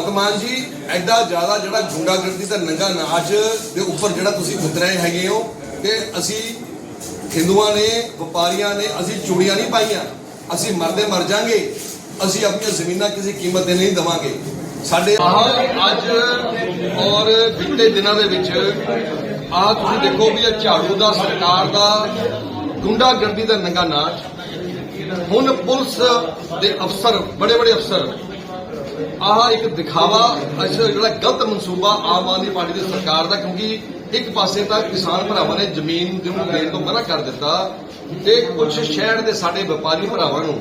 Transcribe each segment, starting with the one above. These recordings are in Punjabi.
ਭਗਵੰਤ ਮਾਨ ਜੀ, ਐਡਾ ਜ਼ਿਆਦਾ ਜਿਹੜਾ ਗੁੰਡਾਗਰਦੀ ਦਾ ਨੰਗਾ ਨਾਚ ਦੇ ਉੱਪਰ ਜਿਹੜਾ ਤੁਸੀਂ ਉਤਰੇ ਹੈਗੇ ਹੋ ਕਿ ਅਸੀਂ ਹਿੰਦੂਆਂ ਨੇ, ਵਪਾਰੀਆਂ ਨੇ, ਅਸੀਂ ਚੂੜੀਆਂ ਨਹੀਂ ਪਾਈਆਂ। ਅਸੀਂ ਮਰਦੇ ਮਰ ਜਾਾਂਗੇ। ਅਸੀਂ ਆਪਣੀਆਂ ਜ਼ਮੀਨਾਂ ਕਿਸੇ ਕੀਮਤ ਤੇ ਨਹੀਂ ਦਵਾਂਗੇ। ਸਾਡੇ ਅੱਜ ਔਰ ਬੀਤੇ ਦਿਨਾਂ ਦੇ ਵਿੱਚ ਆਹ ਤੁਸੀਂ ਦੇਖੋ ਵੀ ਇਹ ਝਾੜੂ ਦਾ, ਸਰਕਾਰ ਦਾ ਗੁੰਡਾਗਰਦੀ ਦਾ ਨੰਗਾ ਨਾਚ। ਹੁਣ ਪੁਲਿਸ ਦੇ ਅਫਸਰ ਬੜੇ ਬੜੇ ਅਫਸਰ ਆਹ ਇੱਕ ਦਿਖਾਵਾ, ਅੱਛਾ, ਜਿਹੜਾ ਗਲਤ ਮਨਸੂਬਾ ਆਮ ਆਦਮੀ ਪਾਰਟੀ ਦੀ ਸਰਕਾਰ ਦਾ, ਕਿਉਂਕਿ ਇੱਕ ਪਾਸੇ ਤਾਂ ਕਿਸਾਨ ਭਰਾਵਾਂ ਨੇ ਜ਼ਮੀਨ ਨੂੰ ਦੇਣ ਤੋਂ ਮਨਾ ਕਰ ਦਿੱਤਾ ਤੇ ਕੁਝ ਸ਼ਹਿਰ ਦੇ ਸਾਡੇ ਵਪਾਰੀ ਭਰਾਵਾਂ ਨੂੰ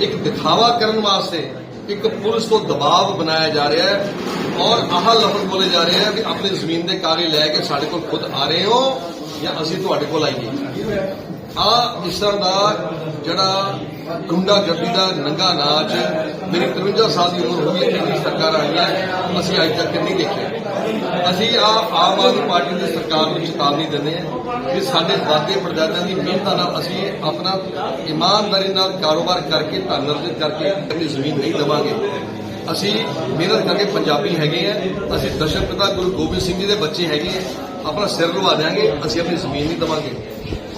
ਇੱਕ ਦਿਖਾਵਾ ਕਰਨ ਵਾਸਤੇ ਇੱਕ ਪੁਲਿਸ ਤੋਂ ਦਬਾਅ ਬਣਾਇਆ ਜਾ ਰਿਹਾ ਹੈ ਔਰ ਆਹ ਲਫ਼ਜ਼ ਬੋਲੇ ਜਾ ਰਹੇ ਆ ਕਿ ਆਪਣੀ ਜ਼ਮੀਨ ਦੇ ਕਾਗਜ਼ ਲੈ ਕੇ ਸਾਡੇ ਕੋਲ ਖੁਦ ਆ ਰਹੇ ਹੋ ਜਾਂ ਅਸੀਂ ਤੁਹਾਡੇ ਕੋਲ ਆਈਏ। ਆ ਇਸ ਤਰ੍ਹਾਂ ਦਾ ਜਿਹੜਾ ਗੁੰਡਾ ਗੁੰਡਾਗਰਦੀ ਦਾ ਨੰਗਾ ਨਾਚ ਮੇਰੀ 53 ਸਾਲ ਦੀ ਉਮਰ ਹੋ ਗਈ ਸਰਕਾਰ ਆਈ ਹੈ। ਅਸੀਂ ਅੱਜ ਤੱਕ ਨਹੀਂ ਦੇਖਿਆ ਅਸੀਂ ਆ ਆਮ ਆਦਮੀ ਪਾਰਟੀ ਦੀ ਸਰਕਾਰ ਨੂੰ ਚੇਤਾਵਨੀ ਦਿੰਦੇ ਹਾਂ ਕਿ ਸਾਡੇ ਦਾਦੇ ਪੜਦਾਦਿਆਂ ਦੀ ਮਿਹਨਤਾਂ ਨਾਲ ਅਸੀਂ ਆਪਣਾ ਇਮਾਨਦਾਰੀ ਨਾਲ ਕਾਰੋਬਾਰ ਕਰਕੇ, ਧਨ ਅਰਜਿਤ ਕਰਕੇ ਆਪਣੀ ਜ਼ਮੀਨ ਨਹੀਂ ਦੇਵਾਂਗੇ। ਅਸੀਂ ਮਿਹਨਤ ਕਰਕੇ ਪੰਜਾਬੀ ਹੈਗੇ ਆ ਅਸੀਂ ਦਸ਼ਮ ਪਿਤਾ ਗੁਰੂ ਗੋਬਿੰਦ ਸਿੰਘ ਜੀ ਦੇ ਬੱਚੇ ਹੈਗੇ ਆ ਆਪਣਾ ਸਿਰ ਲਵਾ ਦਿਆਂਗੇ। ਅਸੀਂ ਆਪਣੀ ਜ਼ਮੀਨ ਨਹੀਂ ਦੇਵਾਂਗੇ।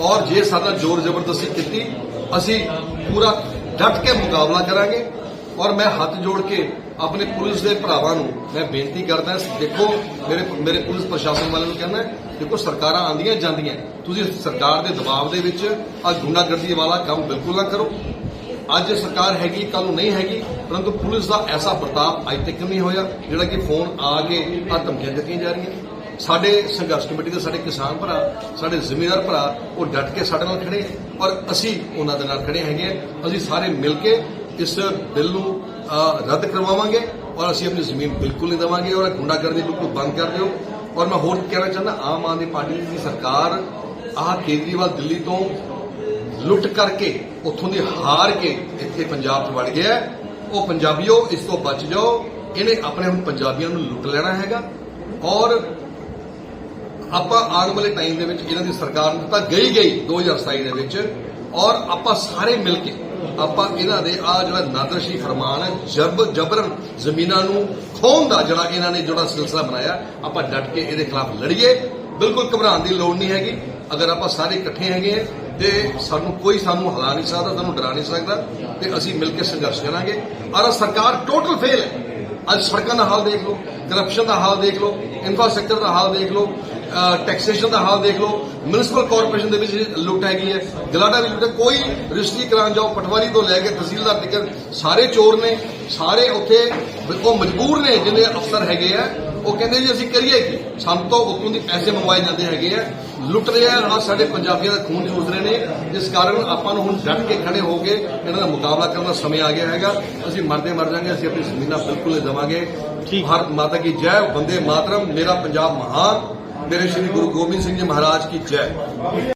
ਔਰ ਜੇ ਸਾਡਾ ਜ਼ੋਰ ਜ਼ਬਰਦਸਤੀ ਕੀਤੀ, ਅਸੀਂ ਪੂਰਾ ਡਟ ਕੇ ਮੁਕਾਬਲਾ ਕਰਾਂਗੇ। ਔਰ ਮੈਂ ਹੱਥ ਜੋੜ ਕੇ ਆਪਣੇ ਪੁਲਿਸ ਦੇ ਭਰਾਵਾਂ ਨੂੰ ਮੈਂ ਬੇਨਤੀ ਕਰਦਾ ਦੇਖੋ, ਮੇਰੇ ਮੇਰੇ ਪੁਲਿਸ ਪ੍ਰਸ਼ਾਸਨ ਵਾਲਿਆਂ ਨੂੰ ਕਹਿੰਦਾ ਦੇਖੋ, ਸਰਕਾਰਾਂ ਆਂਦੀਆਂ ਜਾਂਦੀਆਂ ਤੁਸੀਂ ਸਰਕਾਰ ਦੇ ਦਬਾਅ ਦੇ ਵਿੱਚ ਆ ਗੁੰਡਾਗਰਦੀ ਵਾਲਾ ਕੰਮ ਬਿਲਕੁਲ ਨਾ ਕਰੋ। ਅੱਜ ਸਰਕਾਰ ਹੈਗੀ ਕੱਲ ਨੂੰ ਨਹੀਂ ਹੈਗੀ, ਪਰੰਤੂ ਪੁਲਿਸ ਦਾ ਐਸਾ ਵਰਤਾਅ ਅੱਜ ਤੱਕ ਨਹੀਂ ਹੋਇਆ, ਜਿਹੜਾ ਕਿ ਫੋਨ ਆ ਕੇ ਆ ਧਮਕੀਆਂ ਦਿੱਤੀਆਂ ਜਾ ਰਹੀਆਂ। ਸਾਡੇ ਸੰਘਰਸ਼ ਕਮੇਟੀ ਦੇ ਸਾਡੇ ਕਿਸਾਨ ਭਰਾ, ਸਾਡੇ ਜ਼ਿਮੀਂਦਾਰ ਭਰਾ, ਉਹ ਡਟ ਕੇ ਸਾਡੇ ਨਾਲ ਖੜੇ ਔਰ ਅਸੀਂ ਉਹਨਾਂ ਦੇ ਨਾਲ ਖੜੇ ਹੈਗੇ ਅਸੀਂ ਸਾਰੇ ਮਿਲ ਕੇ ਇਸ ਬਿੱਲ ਨੂੰ ਰੱਦ ਕਰਵਾਵਾਂਗੇ ਔਰ ਅਸੀਂ ਆਪਣੀ ਜ਼ਮੀਨ ਬਿਲਕੁਲ ਨਹੀਂ ਦੇਵਾਂਗੇ ਔਰ ਗੁੰਡਾਗਰਦੀ ਬਿਲਕੁਲ ਬੰਦ ਕਰ ਦਿਓ। ਔਰ ਮੈਂ ਹੋਰ ਕਹਿਣਾ ਚਾਹੁੰਦਾ, ਆਮ ਆਦਮੀ ਪਾਰਟੀ ਦੀ ਸਰਕਾਰ ਆਹ ਕੇਜਰੀਵਾਲ ਦਿੱਲੀ ਤੋਂ ਲੁੱਟ ਕਰਕੇ ਉੱਥੋਂ ਦੀ ਹਾਰ ਕੇ ਇੱਥੇ ਪੰਜਾਬ 'ਚ ਵੜ ਗਿਆ। ਹੈ। ਉਹ ਪੰਜਾਬੀਓ, ਇਸ ਤੋਂ ਬਚ ਜਾਓ। ਇਹਨੇ ਆਪਣੇ ਹੁਣ ਪੰਜਾਬੀਆਂ ਨੂੰ ਲੁੱਟ ਲੈਣਾ ਹੈਗਾ। ਔਰ ਆਪਾਂ ਆਉਣ ਵਾਲੇ ਟਾਈਮ ਦੇ ਵਿੱਚ ਇਹਨਾਂ ਦੀ ਸਰਕਾਰ ਨੂੰ ਤਾਂ ਗਈ ਗਈ 2027 ਦੇ ਵਿੱਚ ਔਰ ਆਪਾਂ ਸਾਰੇ ਮਿਲ ਕੇ ਆਪਾਂ ਇਹਨਾਂ ਦੇ ਆ ਜਿਹੜਾ ਨਾਦਰਸ਼ੀ ਫਰਮਾਨ ਹੈ, ਜਬ ਜਬਰਨ ਜ਼ਮੀਨਾਂ ਨੂੰ ਖੋਹਣ ਦਾ ਜਿਹੜਾ ਇਹਨਾਂ ਨੇ ਜਿਹੜਾ ਸਿਲਸਿਲਾ ਬਣਾਇਆ, ਆਪਾਂ ਡਟ ਕੇ ਇਹਦੇ ਖਿਲਾਫ ਲੜੀਏ। ਬਿਲਕੁਲ ਘਬਰਾਉਣ ਦੀ ਲੋੜ ਨਹੀਂ ਹੈਗੀ। ਅਗਰ ਆਪਾਂ ਸਾਰੇ ਇਕੱਠੇ ਹੈਗੇ ਆ ਤੇ ਸਾਨੂੰ ਕੋਈ ਸਾਨੂੰ ਹਿਲਾ ਨਹੀਂ ਸਕਦਾ, ਸਾਨੂੰ ਡਰਾ ਨਹੀਂ ਸਕਦਾ ਤੇ ਅਸੀਂ ਮਿਲ ਕੇ ਸੰਘਰਸ਼ ਕਰਾਂਗੇ। ਔਰ ਸਰਕਾਰ ਟੋਟਲ ਫੇਲ ਹੈ। ਅੱਜ ਸੜਕਾਂ ਦਾ ਹਾਲ ਦੇਖ ਲਓ ਕਰਪਸ਼ਨ ਦਾ ਹਾਲ ਦੇਖ ਲਓ ਇਨਫਰਾਸਟ੍ਰਕਚਰ ਦਾ ਹਾਲ ਦੇਖ ਲਓ ਟੈਕਸੇਸ਼ਨ ਦਾ ਹਾਲ ਦੇਖ ਲਓ। ਮਿਊਨਿਸਪਲ ਕਾਰਪੋਰੇਸ਼ਨ ਦੇ ਵਿੱਚ ਲੁੱਟ ਹੈਗੀ ਹੈ। ਗਲਾਡਾ ਵੀ ਲੁੱਟ ਹੈ। ਕੋਈ ਰਜਿਸਟਰੀ ਕਰਾਉਣ ਜਾਓ ਪਟਵਾਰੀ ਤੋਂ ਲੈ ਕੇ ਤਹਿਸੀਲਦਾਰ ਤੱਕ ਸਾਰੇ ਚੋਰ ਨੇ ਸਾਰੇ ਉੱਥੇ ਉਹ ਮਜਬੂਰ ਨੇ ਜਿਹਨੇ ਅਫਸਰ ਹੈਗੇ ਆ। ਉਹ ਕਹਿੰਦੇ ਜੀ ਅਸੀਂ ਕਰੀਏ ਕੀ? ਸਾਨੂੰ ਤੋਂ ਉੱਤੋਂ ਦੀ ਪੈਸੇ ਮੰਗਵਾਏ ਜਾਂਦੇ ਹੈਗੇ ਆ। ਲੁੱਟ ਰਹੇ ਆ ਆਹ ਸਾਡੇ ਪੰਜਾਬੀਆਂ ਦਾ ਖੂਨ ਚੂਸ ਰਹੇ ਨੇ। ਇਸ ਕਾਰਨ ਆਪਾਂ ਨੂੰ ਹੁਣ ਡਟ ਕੇ ਖੜੇ ਹੋ ਕੇ ਇਹਨਾਂ ਦਾ ਮੁਕਾਬਲਾ ਕਰਨ ਦਾ ਸਮੇਂ ਆ ਗਿਆ ਹੈਗਾ। ਅਸੀਂ ਮਰਦੇ ਮਰ ਜਾਾਂਗੇ ਅਸੀਂ ਆਪਣੀ ਜ਼ਮੀਨਾਂ ਬਿਲਕੁਲ ਨਹੀਂ ਦੇਵਾਂਗੇ ਭਾਰਤ ਮਾਤਾ ਕੀ ਜੈ। ਵੰਦੇ ਮਾਤਰਮ। ਮੇਰਾ ਪੰਜਾਬ ਮਹਾਨ। ਮੇਰੇ ਸ਼੍ਰੀ ਗੁਰੂ ਗੋਬਿੰਦ ਸਿੰਘ ਜੀ ਮਹਾਰਾਜ ਕੀ ਜੈ